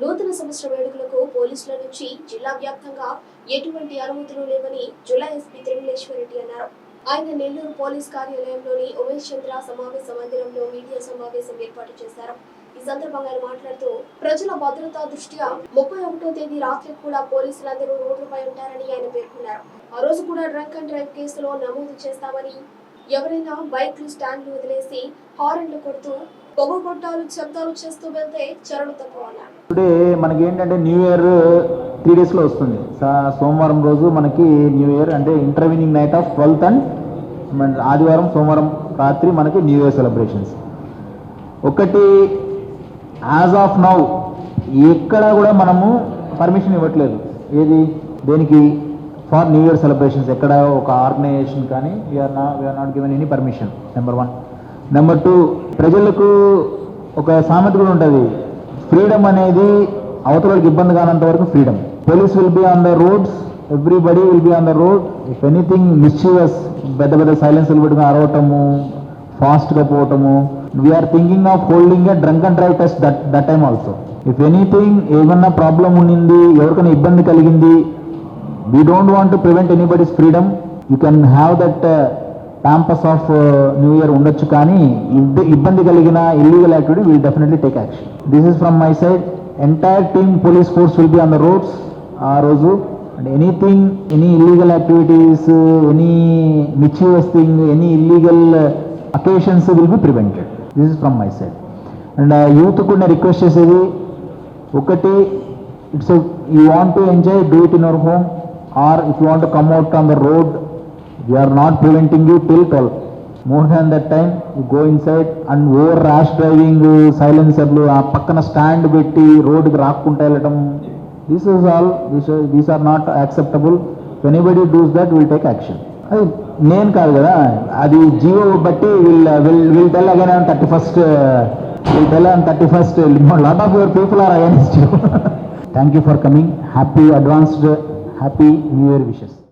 నూతన సంవత్సర వేడుకలకు పోలీసుల నుంచి జిల్లా వ్యాప్తంగా ఎటువంటి అనుమతులు లేవని జిల్లా ఎస్పీ తిరుమలేశ్వరరెడ్డి అన్నారు. ఆయన నెల్లూరు పోలీస్ కార్యాలయంలోని ఉమేష్ చంద్ర సమావేశ మందిరంలో మీడియా సమావేశం ఏర్పాటు చేశారు. ఈ సందర్భంగా ఆయన మాట్లాడుతూ ప్రజల భద్రతా దృష్ట్యా ముప్పై ఒకటో తేదీ రాత్రి కూడా పోలీసులందరూ రోడ్లపై ఉంటారని ఆయన పేర్కొన్నారు. ఆ రోజు కూడా డ్రంక్ అండ్ డ్రైవ్ కేసులో నమోదు చేస్తామని ఎవరైనా బైక్లు స్టాండ్లు వదిలేసి హారన్లు కొడుతూ పొగ శబ్దాలు చేస్తూ వెళ్తే తక్కువ అన్నారు టుడే మనకి ఏంటంటే న్యూ ఇయర్ త్రీ డేస్లో వస్తుంది. సోమవారం రోజు మనకి న్యూ ఇయర్ అంటే intervening night of twelfth and ఆదివారం సోమవారం రాత్రి మనకి న్యూ ఇయర్ సెలబ్రేషన్స్. ఒకటి యాజ్ ఆఫ్ నౌ ఎక్కడ కూడా మనము పర్మిషన్ ఇవ్వట్లేదు. ఏది? దేనికి? For new year celebrations. ఎక్కడ ఒక ఆర్గనైజేషన్ కానీ వీఆర్ నా we're not given any permission number one number two ప్రజలకు ఒక సామెత కూడా ఉంటుంది. ఫ్రీడమ్ అనేది అవతలకి ఇబ్బంది కానంత వరకు freedom. Police will be on the roads everybody will be on the road if anything mischievous పెద్ద పెద్ద సైలెన్స్లు పెట్టుకుని అరవటము ఫాస్ట్గా పోవటము. We're thinking of holding a drunk and drive test that that time also if anything ఏమన్నా problem ఉండింది ఎవరికైనా ఇబ్బంది కలిగింది we don't want to prevent anybody's freedom you can have that pompous of new year ఉండొచ్చు కానీ ఇబ్బంది కలిగిన illegal activity will definitely take action this is from my side entire team police force will be on the roads ఆ రోజు. And anything any illegal activities any mischievous thing any illegal occasions will be prevented this is from my side and youth కూడా నేను request చేసేది ఒకటి it's you want to enjoy do it in our home or if you want to come out on the road we're not preventing you till twelve more than that time go inside and over rash driving సైలెన్సర్లు ఆ పక్కన stand పెట్టి రోడ్డుకి రాకుండా వెళ్ళటం. This is all these are not acceptable anybody does that will take action అది నేను కాదు కదా అది జియో బట్టి will will will tell again on thirty first will tell on thirty first lot of your people are against thank you for coming happy advanced happy new year wishes